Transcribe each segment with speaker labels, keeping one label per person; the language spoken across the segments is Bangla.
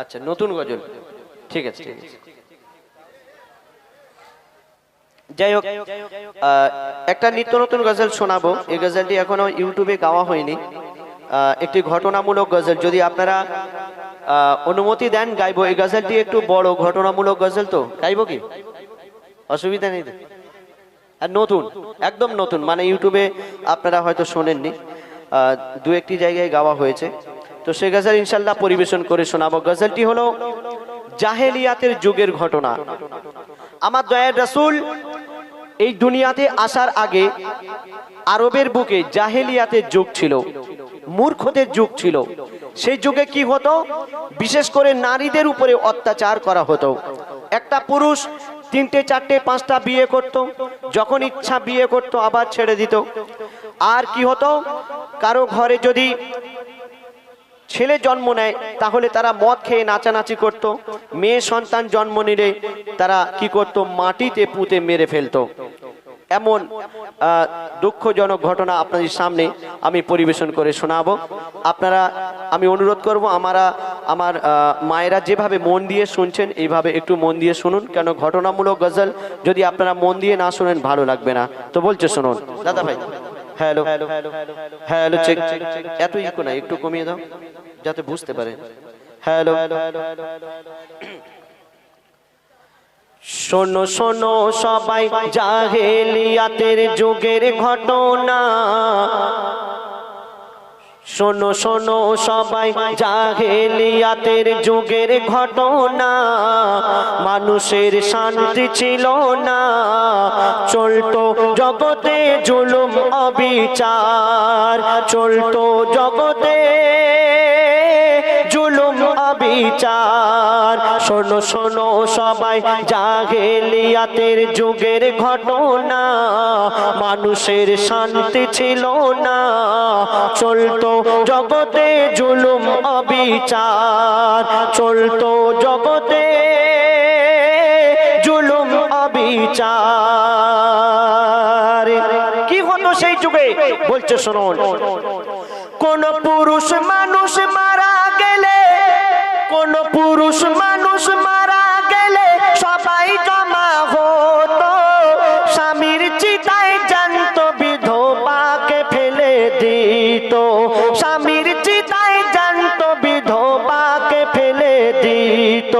Speaker 1: আচ্ছা নতুন গজল। ঠিক আছে ঠিক আছে। যাই হোক একটা নিত্য নতুন গজল শোনাবো। এই গজলটি এখনও ইউটিউবে গাওয়া হয়নি। একটি ঘটনামূলক গজল। যদি আপনারা অনুমতি দেন, গাইবো। এই গজলটি একটু বড়, ঘটনামূলক গজল তো। গাইবো কি? অসুবিধা নেই আর নতুন, একদম নতুন। মানে ইউটিউবে আপনারা হয়তো শোনেননি। দু একটি জায়গায় গাওয়া হয়েছে। তো সে গজল ইনশাল্লাহ পরিবেশন করে শোনাবো। গজলটি হলো জাহেলিয়াতের যুগের ঘটনা। আমার দয়ার রাসূল, এই দুনিয়াতে আসার আগে আরবের বুকে জাহেলিয়াতের যুগ ছিল, মূর্খদের যুগ ছিল। সেই যুগে কি হতো? বিশেষ করে নারীদের উপরে অত্যাচার করা হতো। একটা পুরুষ তিনটে, চারটে, পাঁচটা বিয়ে করত, যখন ইচ্ছা বিয়ে করত, আবার ছেড়ে দিত। আর কি হতো? কারও ঘরে যদি ছেলে জন্ম নেয়, তাহলে তারা মদ খেয়ে নাচানাচি করত। মেয়ে সন্তান জন্ম নিলে তারা কি করত? মাটিতে পুঁতে মেরে ফেলতো। এমন দুঃখজনক ঘটনা আপনাদের সামনে আমি পরিবেশন করে শোনাবো। আপনারা, আমি অনুরোধ করব, আমারা, আমার মায়েরা যেভাবে মন দিয়ে শুনছেন, এইভাবে একটু মন দিয়ে শুনুন, কেন ঘটনামূলক গজল যদি আপনারা মন দিয়ে না শুনেন, ভালো লাগবে না। তো বলছে, শুনুন। দাদা ভাই। হ্যালো হ্যালো চেক এত ইকো না, একটু কমিয়ে দাও, যাতে বুঝতে পারে। হ্যালো, শোনো শোনো, সবাই জাহেলিয়াতের যুগের ঘটনা। শোনো শোনো, সবাই, জাহেলিয়াতের যুগের ঘটনা। মানুষের শান্তি ছিল না। চলতো জগতে জুলুম, অবিচার। চলতো জগতে অবিচার শোনো শোনো, সবাই জাহেলিয়াতের যুগের ঘটনা। মানুষের শান্তি ছিল না। চলতো জগতে জুলুম, অবিচার। চলতো জগতে জুলুম, অবিচার। কি হতো সেই যুগে? বলছে, শোনো। কোন পুরুষ মানুষ মারা গেলে পুরুষ মানুষ মারা গেলে সবাই জমা হতো। স্বামীর চিতায় জানত, বিধবাকে ফেলে দিত। স্বামীর চিতায় জানত, বিধবাকে ফেলে দিত।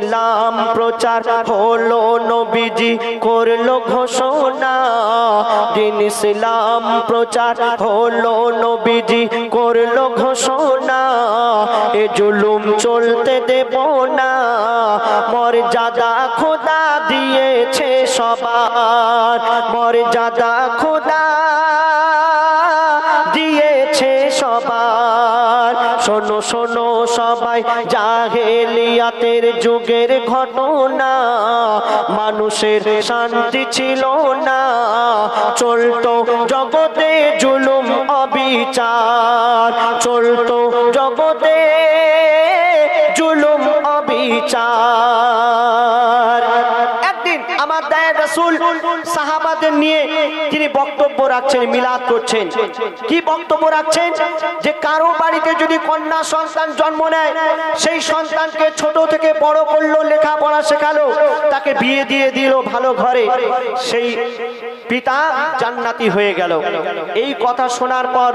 Speaker 1: ইসলাম প্রচার হলো নবীজি, করল ঘোষণা। দিন ইসলাম, প্রচার হলো নবীজি, করল ঘোষণা। এ জুলুম চলতে দেব না, মর্যাদা খোদা দিয়েছে সবার। মর্যাদা খোদা দিয়েছে সবার। শোনো শোনো সবাই জাহেলিয়াতের যুগের ঘটনা, মানুষের শান্তি ছিল না। চলত জগতে জুলুম, অবিচার। চলত জগতে জুলুম, অবিচার। সাহাবাদের নিয়ে তিনি বক্তব্য রাখছেন, মিলাদ করছেন। কি বক্তব্য রাখছেন? যে কারও বাড়িতে যদি কন্যা সন্তান জন্ম নেয়, সেই সন্তানকে ছোট থেকে বড় করল, লেখাপড়া শেখালো, তাকে বিয়ে দিয়ে দিল ভালো ঘরে। সেই পিতা জান্নাতি হয়ে গেল। এই কথা শোনার পর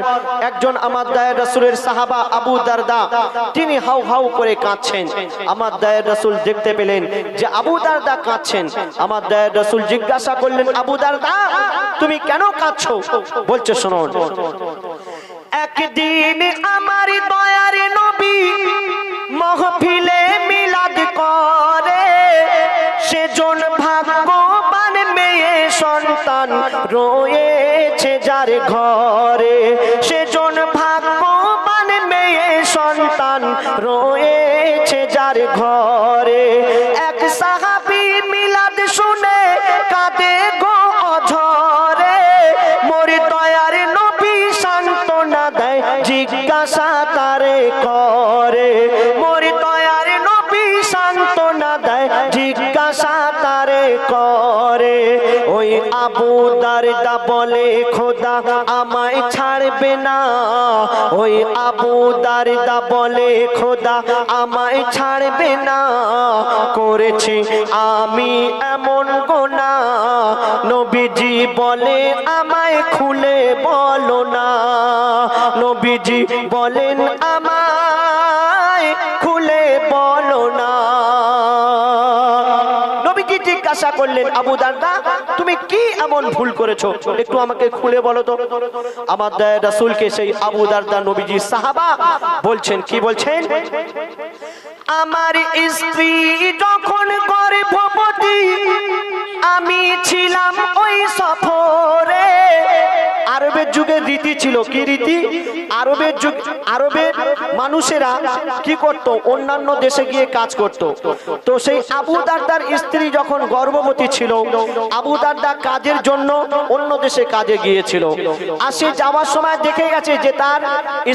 Speaker 1: একজন আমার দায়ের রাসূলের সাহাবা আবু দারদা, তিনি হাউ হাউ করে কাঁদছেন। আমার দায়ের রাসূল দেখতে পেলেন যে আবু দারদা কাঁদছেন। আমার দায়ের রাসূল জিজ্ঞাসা করলেন, আবু দারদা, তুমি কেন কাঁদছো? বলছে শুনুন একদিন আমার দয়ার নবী রয়েছে যার ঘরে। ওই আবু দারদা বলে, খোদা আমায় ছাড়বে না। করেছি, আমি এমন গোনা। নবীজি বলে, আমায় খুলে বলো না। নবীজি বলেন, আমায় খুলে বলো না। নবীজি জিজ্ঞাসা করলেন, আবু দারদা তুমি কি এমন ভুল করেছ? একটু আমাকে খুলে বলো তো। আমার দয়া রাসুলকে সেই আবু দারদা নবীজি সাহাবা বলছেন, কি বলছেন? আমার স্ত্রী যখন গর্ভবতী, আমি ছিলাম ওই সফরে। আরবের যুগের রীতি ছিল কি রীতি? আরবের যুগ আরবের মানুষেরা কি করত? অন্যান্য দেশে গিয়ে কাজ করত। তো সেই আবু দারদার স্ত্রী যখন গর্ভবতী ছিল, আবু দারদা কাজের জন্য অন্য দেশে কাজে গিয়েছিল। আর সে যাওয়ার সময় দেখে গেছে যে তার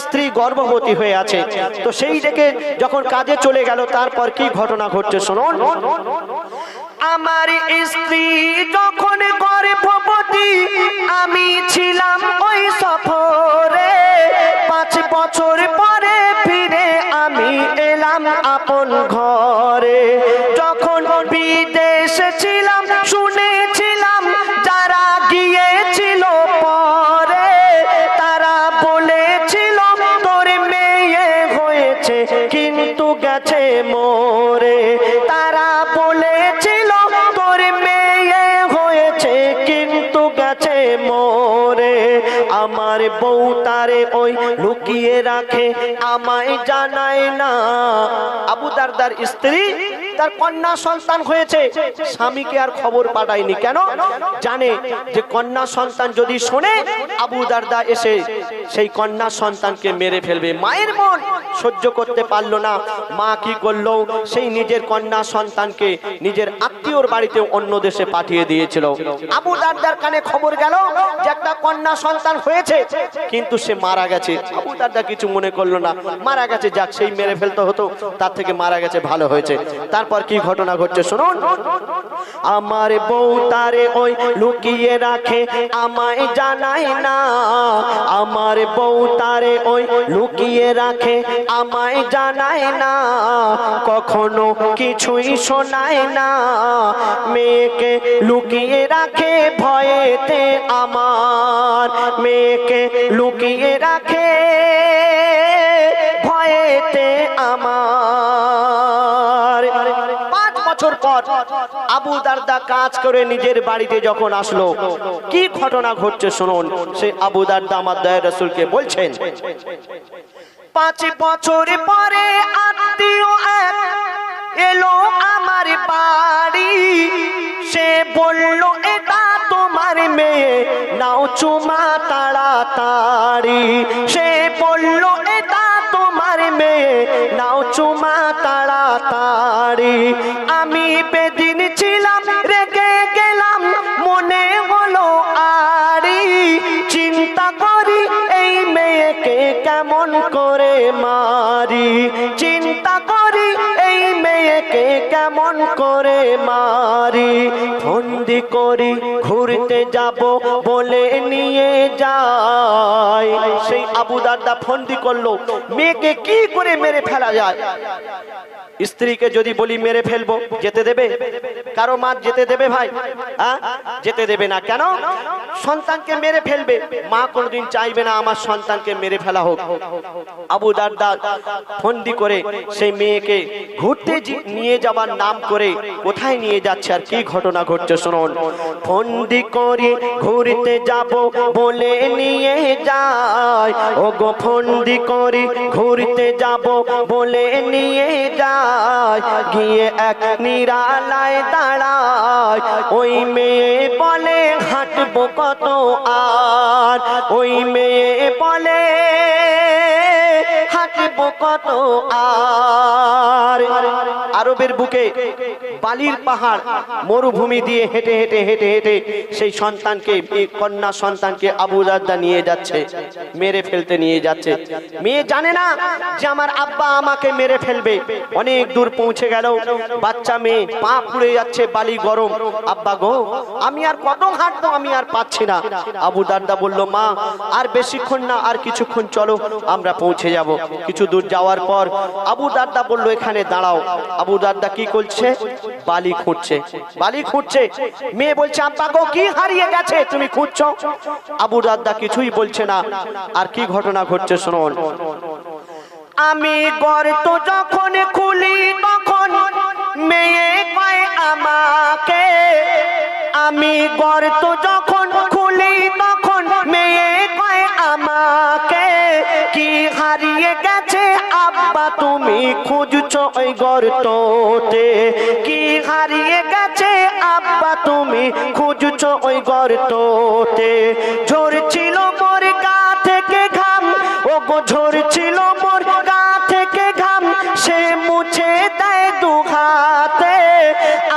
Speaker 1: স্ত্রী গর্ভবতী হয়ে আছে। তো সেই দেখে যখন কাজে চলে গেল, তারপর কি ঘটনা ঘটছে? শুনুন। আমার স্ত্রী যখন আমি ছিলাম আবু দারদার স্ত্রী তার কন্যা সন্তান হয়েছে। স্বামীকে আর খবর পাঠায়নি। কেন? জানে যে কন্যা সন্তান যদি শোনে, আবু দারদা এসে সেই কন্যা সন্তানকে মেরে ফেলবে। মায়ের মন সহ্য করতে পারল না। মা কি করল? সেই নিজের কন্যা সন্তানকে নিজের আত্মীয়র বাড়িতে অন্য দেশে পাঠিয়ে দিয়েছিল। আবু দারদার কানে খবর গেল যে একটা কন্যা সন্তান হয়েছে, কিন্তু সে মারা গেছে। আবু দারদা কিছু মনে করল না। মারা গেছে, যাক, সেই মেরে ফেলতে হতো। তার থেকে মারা গেছে, ভালো হয়েছে। তারপর কি ঘটনা ঘটছে শুনুন। আমার বউ তারে ওই লুকিয়ে রাখে, আমায় জানায় না। আমার বউ তারে ওই লুকিয়ে রাখে, আমায় জানায় না। কখনো কিছুই শোনায় না। মেয়েকে লুকিয়ে রাখে ভয়েতে আমার। মেয়েকে লুকিয়ে রাখে। আবু দারদা কাজ করে নিজের বাড়িতে যখন আসলো, কি ঘটনা ঘটছে শুনুন। সেই আবু দারদা আমার দয়া রসুলকে বলছেন, পাঁচ বছর পরে এলো আমার বাড়ি। সে বলল, এটা তোমার মেয়ে, নাও চুমা তাড়াতাড়ি। সে বলল, এটা তোমার মেয়ে, নাও চুমা কেমন করে মারি, ফন্দি করি, ঘুরতে যাব বলে নিয়ে যায়। সেই আবু দাদা ফন্দি করল, মেয়েকে কি করে মেরে ফেলা যায়? স্ত্রীকে যদি বলি মেরে ফেলব, যেতে দেবে? কারও মা যেতে দেবে ভাই? যেতে দেবে না কেন? সন্তানকে মেরে ফেলবে। মা কোনোদিন চাইবে না আমার সন্তানকে মেরে ফেলা হোক। আবু দারদা ফন্দি করে সেই মেয়েকে ঘুরতে নিয়ে যাবার নাম করে কোথায় নিয়ে যাচ্ছে আর কি ঘটনা ঘটছে শুনুন। ফন্দি করে ঘুরতে যাব বলে নিয়ে যায়। ও গো ফন্দি করে ঘুরতে যাব বলে নিয়ে যায়। গিয়ে এক নিরালায় দাঁড়ায়। ওই মেয়ে বলে হাঁটবো কত আর? ওই মেয়ে বলে আরবের বুকে বালির পাহাড় মরুভূমি দিয়ে হেঁটে হেঁটে হেঁটে হেঁটে সেই সন্তানকে কন্যা সন্তানকে আবু দাদা নিয়ে যাচ্ছে, মেরে ফেলতে নিয়ে যাচ্ছে। মেয়ে জানে না যে আমার আব্বা আমাকে মেরে ফেলবে। অনেক দূর পৌঁছে গেল, বাচ্চা মেয়ে, পা পুড়ে যাচ্ছে, বালি গরম। আব্বা গো, আমি আর কত হাঁটবো, আমি আর পাচ্ছি না। আবু দাদা বলল, মা, আর বেশিক্ষণ না, আর কিছুক্ষণ চলো, আমরা পৌঁছে যাব। কিছু দূর যাওয়ার পর আবু দাদা বলল, এখানে দাঁড়াও। আবু দাদা কি করছে? বালি খুঁড়ছে। বালি খুঁড়ছে। মেয়ে বলছে, আব্বা গো, কি হারিয়ে গেছে? তুমি খুঁজছো আবু দাদা কিছুই বলছে না। আর কি ঘটনা ঘটছে শুনুন। আমি গর্ত যখন খুলি, তখন মেয়ে কয় আমাকে। আমি গর্ত যখন তুমি খুঁজছ ওই গর্ততে? কি হারিয়ে গেছে আব্বা তুমি খুঁজছো ওই গর্ততে? ঝরছিল মোর গা থেকে ঘাম ও গো ঝরছিল মোর গা থেকে ঘাম, সে মুছে দেয় দুহাতে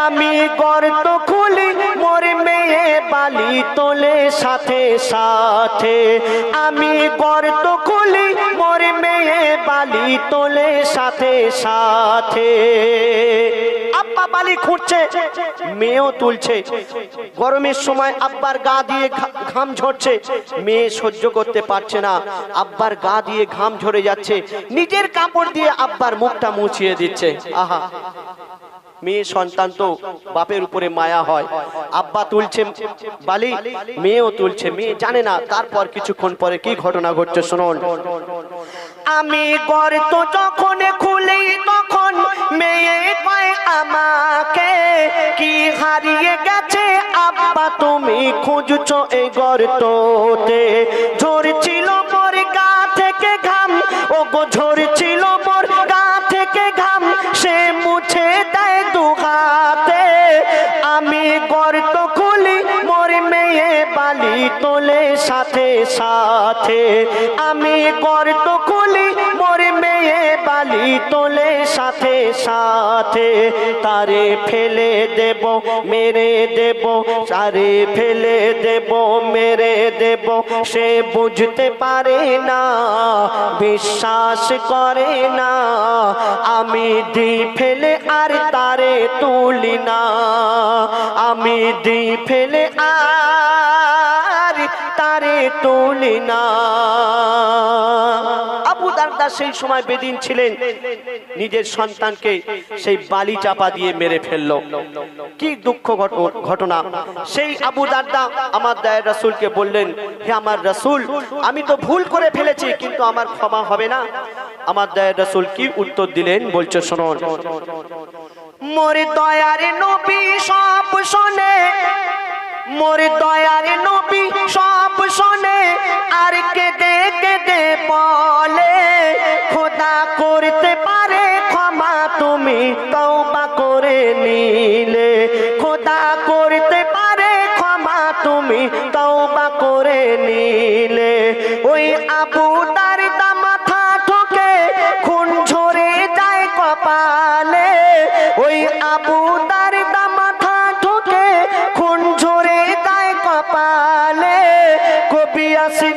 Speaker 1: আমি গর্ত খুলি মোর মেয়ে বালি তোলে সাথে সাথে। আমি গর্ত খুলি মোর বালি তোলে সাথে সাথে। আব্বা বালি খুঁড়ছে, মেয়েও তুলছে। গরমের সময় আব্বার গা দিয়ে ঘাম ঝরছে। মেয়ে সহ্য করতে পারছে না। আব্বার গা দিয়ে ঘাম ঝরে যাচ্ছে। নিজের কাপড় দিয়ে আব্বার মুখটা মুছিয়ে দিচ্ছে। আহা। মেয়ে সন্তান তো বাপের উপরে মায়া হয়। আব্বা তুলছে বালি, মেয়েও তুলছে, মেয়ে জানে না তারপর কিছুক্ষণ পরে কি ঘটনা ঘটছে শুনুন। আমি গর্ত যখন খুলি তখন মেয়ে কয়, আমাকে কি হারিয়ে গেছে? আব্বা, তুমি খুঁজছো এই গর্ততে। ঝরছিল মোর গা থেকে ঘাম ও গো ঝরছিল তোলে সাথে সাথে আমি গর্ত খুলি, মোর মেয়ে বালি তোলে সাথে সাথে তারে ফেলে দেব, মেরে দেব, তারে ফেলে দেব, মেরে দেব। সে বুঝতে পারে না, বিশ্বাস করে না, আমি দি ফেলে আর তারে তুলি না, আমি দি ফেলে আর তারে তুলি না। আবু দারদা সেই সময় বেদিন ছিলেন। নিজের সন্তানকে সেই বালি চাপা দিয়ে মেরে ফেলল। কি দুঃখ ঘটনা। সেই আবু দারদা আমার দায়ের রাসূলকে বললেন, হে আমার রাসূল, আমি তো ভুল করে ফেলেছি, কিন্তু আমার ক্ষমা হবে না। আমার দায়ের রাসূল কি উত্তর দিলেন? বলছে শুনুন মোর দয়ার নবী সব শোনে মোর দয়ার নবী সব শোনে, আর কে কেঁদে কেঁদে বলে, খোদা করতে পারে ক্ষমা তুমি তওবা করে নিলে।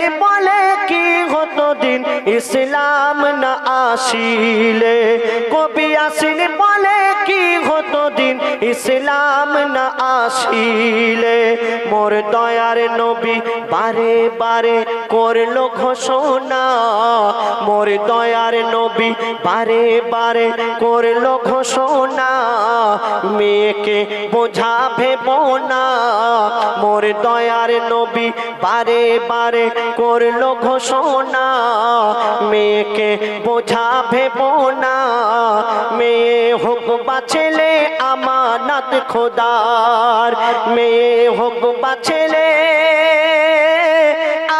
Speaker 1: বলে কি হতো দিন ইসলাম না আসিলে? কবি আসিন বলে কি হতো দিন ইসলাম না আসিলে? মোর দয়ার নবী বারে বারে করল ঘোষণা। মোর দয়ার নবী বারে বারে করল ঘোষণা। মেয়েকে বোঝা ভেব না মোর দয়ার নবী বারে বারে করল ঘোষণা। মেয়েকে বোঝা ভেব মেয়ে হোক বা ছেলে, আমানত খোদার। মেয়ে হোক বা ছেলে,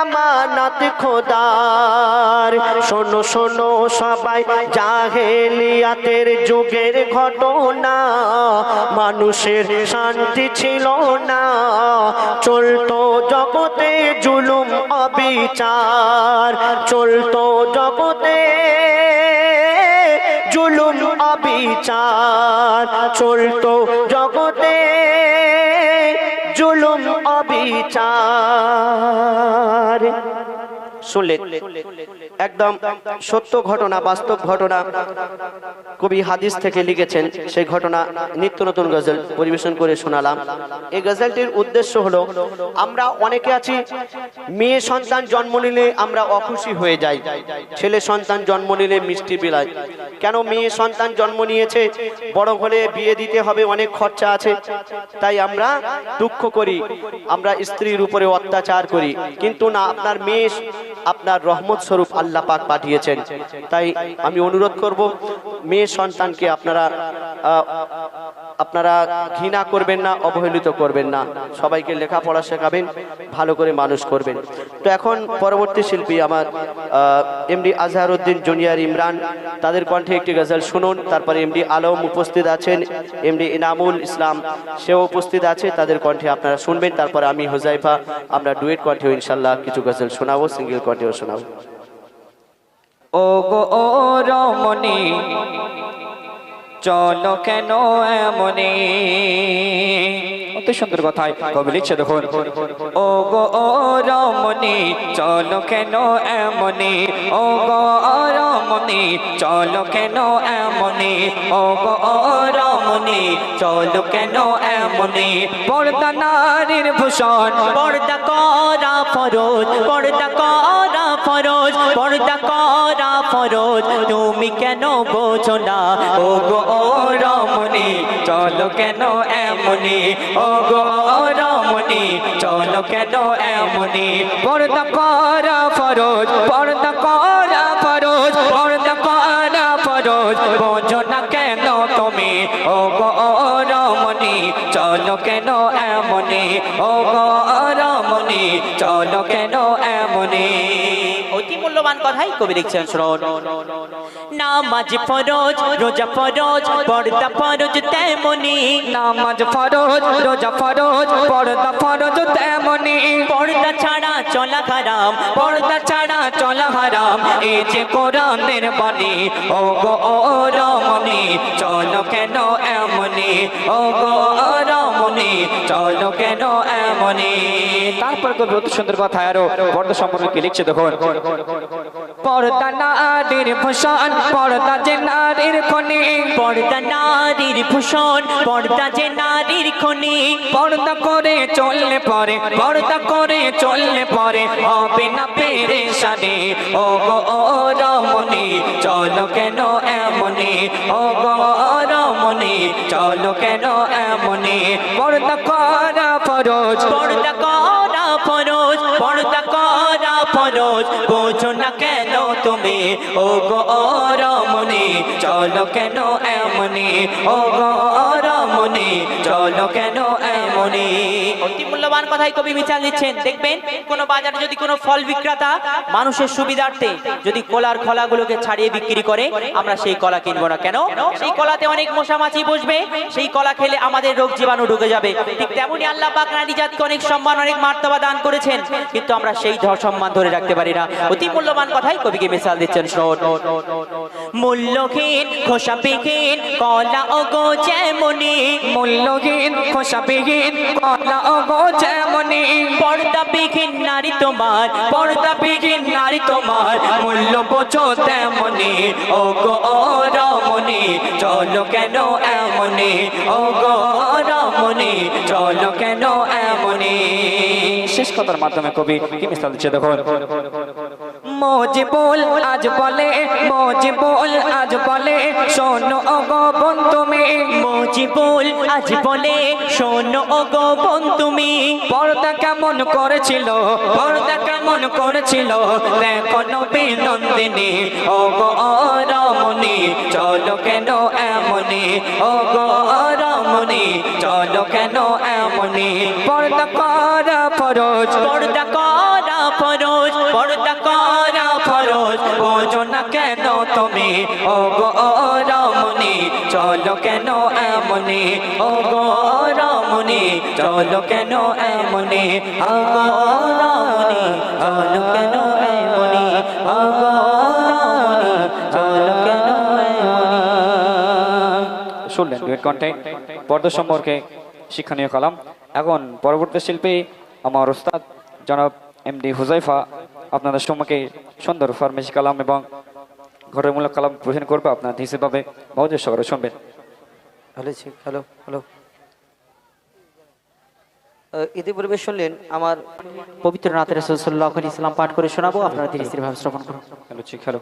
Speaker 1: আমানত খোদার। শোনো শোনো সবাই, জাহেলিয়াতের যুগের ঘটনা। মানুষের শান্তি ছিল না। চলতো জগতে জুলুম অবিচার। চলতো জগতে জুলুম অবিচার। চলতো জগতে জুলুম অবিচার। শুনলে একদম সত্য ঘটনা, বাস্তব ঘটনা কবি হাদিস থেকে লিখেছেন। সেই ঘটনা নিত্য নতুন গজল পরিবেশন করে শোনালাম। এই গজলটির উদ্দেশ্য হলো, আমরা অনেকে আছি, মেয়ে সন্তান জন্ম নিলে আমরা অখুশি হয়ে যাই। ছেলে সন্তান জন্ম নিলে মিষ্টি বিলায়। কেন মেয়ে সন্তান জন্ম নিয়েছে? বড় হলে বিয়ে দিতে হবে, অনেক খরচা আছে। তাই আমরা দুঃখ করি, আমরা স্ত্রীর উপরে অত্যাচার করি। কিন্তু না, আপনার মেয়ে, আপনার রহমত স্বরূপ আল্লাহ পাক পাঠিয়েছেন। তাই আমি অনুরোধ করব, মেয়ে সন্তানকে আপনারা আপনারা ঘৃণা করবেন না, অবহেলিত করবেন না। সবাইকে লেখাপড়া শেখাবেন, ভালো করে মানুষ করবেন। তো এখন পরবর্তী শিল্পী আমার এমডি আজহারউদ্দিন জুনিয়র ইমরান, তাদের কণ্ঠে একটি গজল শুনুন। তারপরে এমডি আলম উপস্থিত আছেন, এমডি ইনামুল ইসলাম সেও উপস্থিত আছে, তাদের কণ্ঠে আপনারা শুনবেন। তারপরে আমি হোজাইফা, আমরা ডুয়েট কণ্ঠেও ইনশাল্লাহ কিছু গজল শোনাবো, সিঙ্গেল কণ্ঠেও শোনাবো।
Speaker 2: ও গো ও রমণী, চলো কেন এমনি? অতি সুন্দর কথায় কবি লিখছে, দেখুন। ও গো ও রমণী, চলো কেন এমনি? ও গো ও রমণী, চলো কেন এমনি? ও গো ও রমণী, চলো কেন এমনি? পর্দা নারীর ভূষণ,
Speaker 3: পর্দা করা ফরজ, পর্দা করা পর্দা করা ফরজ, তুমি কেন বোঝো না
Speaker 2: ও গো রমণী, চলো কেন এমনি? ও গো রমণী, চলো কেন এমনি? পর্দা করা ফরজ, পর্দা করা ফরজ, পর্দা করা ফরজ বোঝো না কেন তুমি? ও গো রমণী, চলো কেন এমনি? ও গো রমণী, চলো কেন
Speaker 3: কথাই কবি লিখছেন শ্রোণ নামাজ ফরজ রোজা ফরজ পর্দা ফরজ তেমনি।
Speaker 2: নামাজ ফরজ রোজা ফরজ পর্দা ফরজ তেমনি।
Speaker 3: পর্দা ছাড়া চলা হারাম
Speaker 2: পর্দা ছাড়া চলা হারাম। এই যে কোরআনের বাণী ও গো ও রমণী চলো কেন এমনি? ও গো রমণী চলো কেন এমনি? তারপর কবি অতি সুন্দর কথা আরও পর্দা সম্পর্কে কি লিখছে দেখুন। পর্দা নারীর ভূষণ পর্দা যে নারীর খনি।
Speaker 3: পর্দা নারীর ভূষণ পর্দা যে নারীর খনি।
Speaker 2: পর্দা করে চললে পরে পর্দা করে চললে পরে হবে না পেরেশানি। ও গো রমণী চলো কেন এমনি? ও গো রমণী চলো কেন এমনি? পর্দা করা ফরজ।
Speaker 3: পর্দা করা ফরজ পর্দা করা ফরজ। বোঝো
Speaker 2: চলো কেন এমনি? ও গো ও রমণী চলো কেন এমনি?
Speaker 3: অতি মূল্যবান কথাই কবি বিচার দিচ্ছেন দেখবেন কোন বাজারে যদি কোনো ফল বিক্রেতা মানুষের সুবিধার্থে যদি কলার খলাগুলোকে ছাড়িয়ে বিক্রি করে আমরা সেই কলা কিনবো না। কেন? সেই কলাতে অনেক মশা মাছি বসবে সেই কলা খেলে আমাদের রোগ জীবাণু ঢুকে যাবে। ঠিক তেমনি আল্লাহ পাক নারী জাতিকে অনেক সম্মান অনেক মার্তবা দান করেছেন কিন্তু আমরা সেই ধর সম্মান ধরে রাখতে পারি না। অতি মূল্যবান কথাই কবিকে মিসাল দিচ্ছেন। শোন। মূল্যহীন, খোসাবিহীন, কলা অগো যেমনি।
Speaker 2: মূল্যহীন, খোসাবিহীন, কলা অগো যেমনি।
Speaker 3: পর্দাবিহীন নারী তোমার,
Speaker 2: পর্দাবিহীন নারী তোমার, মূল্য বোঝো তেমনি। ও গো ও রমণী, চলো কেন এমনি? ও গো ও রমণী, চলো কেন এমনি? শেষ কথার মাধ্যমে কবি কি মিসাল দিচ্ছে দেখুন। মজিবুল আজ বলে, মজিবুল আজ বলে, শোনো অগো বন্ধুমি
Speaker 3: মজিবুল আজ বলে, শোনো ওগো বোন তুমি।
Speaker 2: পর্দা কেমন করেছিল, পর্দা কেমন করেছিল, দেখো নবী নন্দিনী ও গো চলো কেন এমনি? ও গো রমণী, চলো কেন এমনি? পর্দা করা ফরজ,
Speaker 3: পর্দা করা ফরজ।
Speaker 2: বোঝো না কেন তুমি? ও গো রমণী, চলো কেন এমনি? ও গো রমণী, চলো কেন এমনি? চলো কেন এমনি? ও গো রমণী, চলো কেন শুনলেন ডুয়েট কণ্ঠে পর্দা সম্পর্কে শিক্ষণীয় কালাম। এখন পরবর্তী শিল্পী, আমার ওস্তাদ জনাব এম ডি হুজাইফা আপনাদের সম্মুখে সুন্দর ফার্মেসি কালাম এবং ঘটনামূলক কালাম প্রদান করবে। আপনার হিসেবে মহোদয় সহকারে শুনবেন।
Speaker 4: Hello hello hello. ইতিপূর্বে শুনলেন আমার
Speaker 3: পবিত্র নাথ রসুল্লাহ ইসলাম পাঠ করে শোনাবো আপনারা ধীরে ধীরে ভাবে শ্রবণ করুন।
Speaker 2: হ্যালো ঠিক হ্যালো।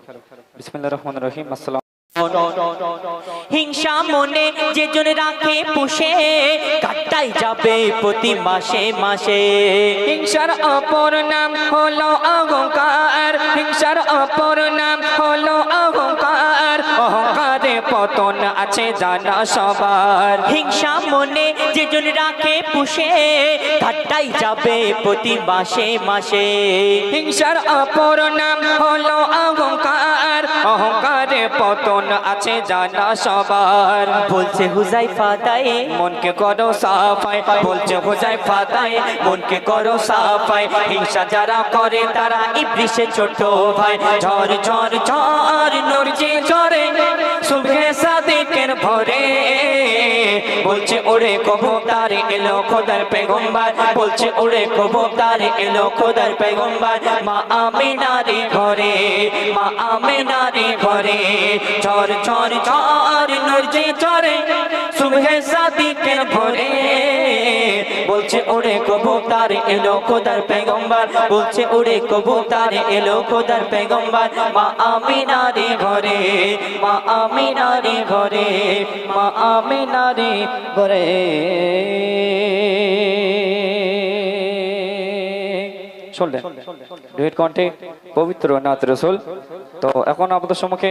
Speaker 2: বিসমিল্লাহ রহমান রহিম আসসালাম
Speaker 3: হিংসা মনে যে জন রাখে পুষে কাটাই যাবে প্রতি মাসে মাসে।
Speaker 2: হিংসার অপর নাম হলো অহংকার। হিংসার অপর নাম হলো পতন আছে জানা সবার।
Speaker 3: হিংসা মনে যে জন রাখে পুষে কাটাই যাবে প্রতি মাসে মাসে।
Speaker 2: হিংসার অপর নাম হলো অহংকার। অহংকারে পতন আছে জানা সবার।
Speaker 3: বলছে হুজাই ফাতায়
Speaker 2: মনকে করো সাফাই। বলছে হুজাই ফাতাই মনকে করো সাফাই। হিংসা যারা করে তারা ইবলিসের ছোট ভাই। ঝড় ঝড় ঝড় বলছে, ওরে কবুতর, এলো খোদার পেগম্বার। বলছে, ওরে কবুতর, এলো খোদার পেগম্বার। মা আমিনারি ঘরে, মা আমিনারি ঘরে ঝড় ঝড় ঝড় নরজে ঝরে সুবহে সাদিকের ভরে। বলছে, ওরে কবুতর, এলো খোদার পেগম্বার। বলছে, ওরে কবুতর, এলো খোদার পেগম্বার। মা আমিনারি ঘরে, মা আমিনারি ঘরে, মা আমিনারি ঘরে। শুনলেন ডুয়েট পবিত্র নাথ রসুল। তো এখন আপনাদের সম্মুখে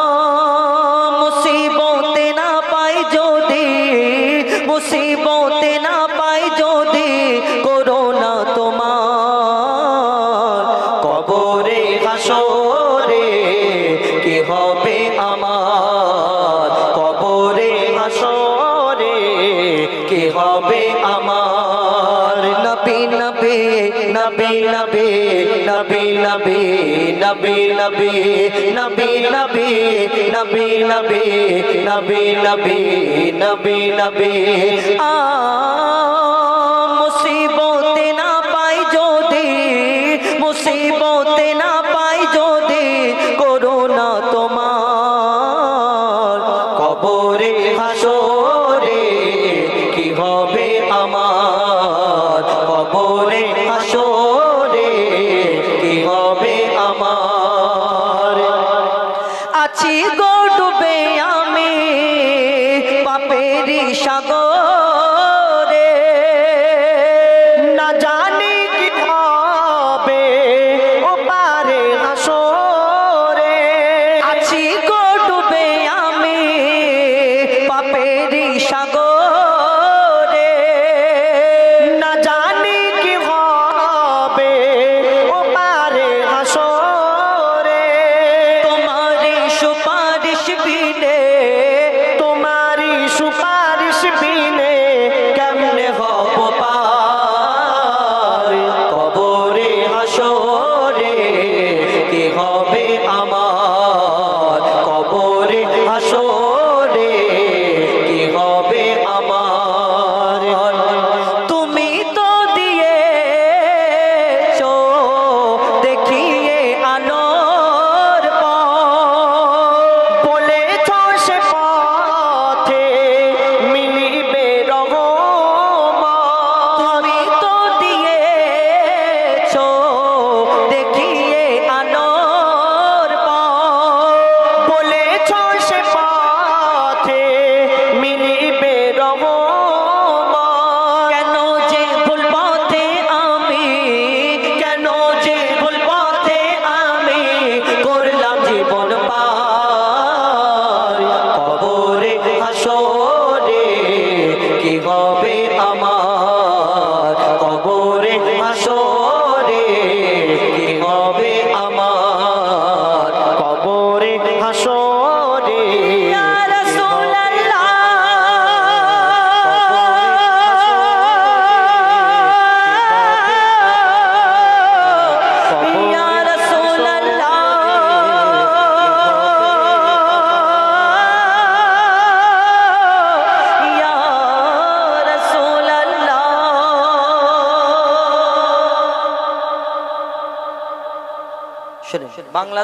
Speaker 5: নবী নবী নবী নবী আ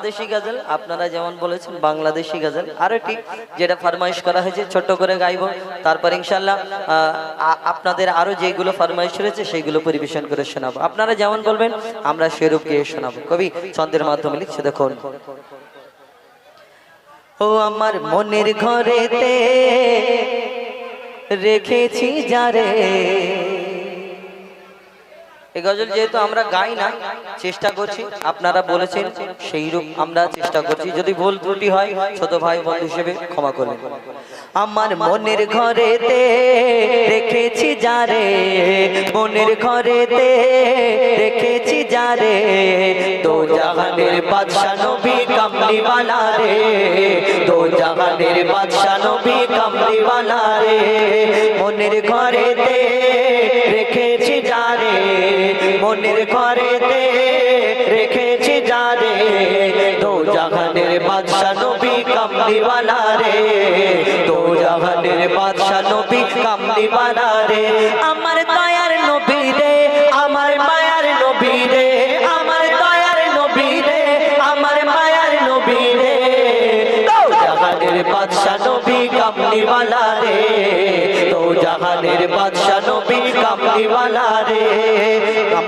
Speaker 5: বাংলাদেশি গাজল, আপনারা যেমন বলেছেন বাংলাদেশি গাজল। আরও একটি, যেটা ফরমাইশ করা হয়েছে, ছোট্ট করে গাইবো। তারপর ইনশাল্লাহ আপনাদের আরও যেগুলো ফরমাইশ রয়েছে সেইগুলো পরিবেশন করে শোনাবো। আপনারা যেমন বলবেন, আমরা সেরূপ গিয়ে শোনাবো। কবি, ছন্দের মাধ্যমে লিখছে, দেখুন। ও আমার মনের ঘরেতে রেখেছি যারে এই গজল যেহেতু আমরা গাই না, চেষ্টা করছি, আপনারা বলেছেন সেই রূপ আমরা চেষ্টা করছি। যদি ভুল ত্রুটি হয়, ছোট ভাই বন্ধু হিসেবে ক্ষমা করবেন আমার মনের ঘরেতে রেখেছি যারে, মনের ঘরেতে রেখেছি যারে তো জাহানের বাদশা নবী কামলিওয়ালা রে তো জাহানের বাদশা নবী কামলিওয়ালা রে। মনের ঘরেতে মনের ঘরেতে রেখেছি যারে তো জাহানের বাদশা নবী রে। তো জাহানের নবী রে। আমার দয়ার নবী রে, আমার মায়ার নবী রে। আমার দয়ার নবী রে, আমার মায়ার নবী রে। তো জাহানের বাদশা নবী কামলিওয়ালা রে। তো জাহানের বাদশা নবী কামলিওয়ালা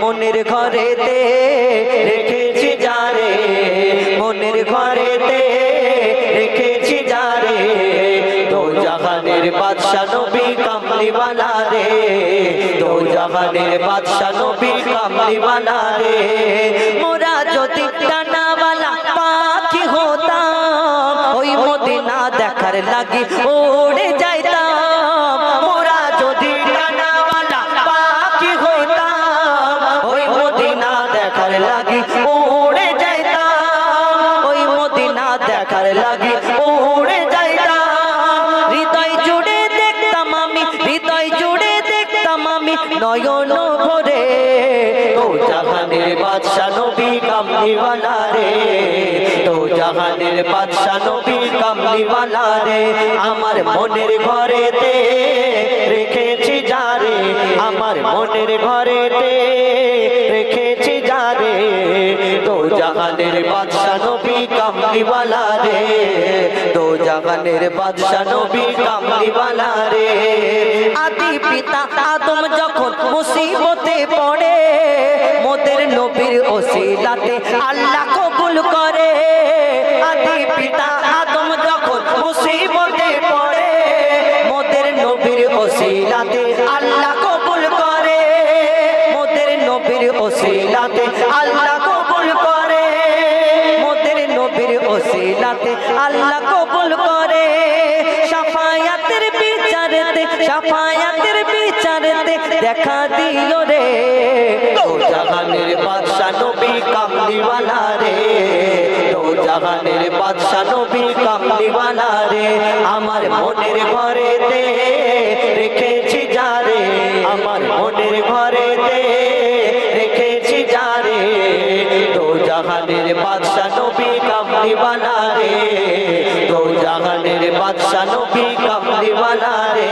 Speaker 5: মনের ঘরেতে রেখেছি যারে মনের ঘরেতে রেখেছি যারে তো জাহানের বাদশা নবী কামলিওয়ালা রে তো জাহানের বাদশা নবী কামলিওয়ালা রে। মোরা যদি ডানাওয়ালা পাখি হতাম, ওই মদিনা দেখার লাগি ওড়ে বাদশা নবী কামলিওয়ালা রে। তো জাহানের বাদশা নবী কামলিওয়ালা রে। আমার মনের ঘরেতে রেখেছি যারে আমার মনের ঘরেতে রেখেছি যারে তো জাহানের বাদশা নবী কামলিওয়ালা রে। তো জাহানের বাদশা নবী কামলিওয়ালা রে। আদি পিতা আদম যখন মুসিবতে পড়ে, মোদের নবীর ওসিলাতে আল্লাহ কবুল করে। আদি পিতা আদম যখন মুসিবতে পড়ে, মোদের নবীর ওসিলাতে আল্লাহ কবুল করে। মোদের নবীর ওসিলাতে আল্লাহ কবুল করে। মোদের নবীর ওসিলাতে আল্লাহ কবুল করে। সাফায়াতের বিচারেতে বিচারেতে দেখা দিও রে। তো জাহানের বাদশা নবী কামলিওয়ালা রে। তো জাহানের বাদশা নবী কামলিওয়ালা রে। আমার মনের ঘরেতে রেখেছি যারে আমার মনের ঘরেতে রেখেছি যারে তো জাহানের বাদশা নবী কামলিওয়ালা রে। তো জাহানের বাদশা নবী কামলিওয়ালা রে।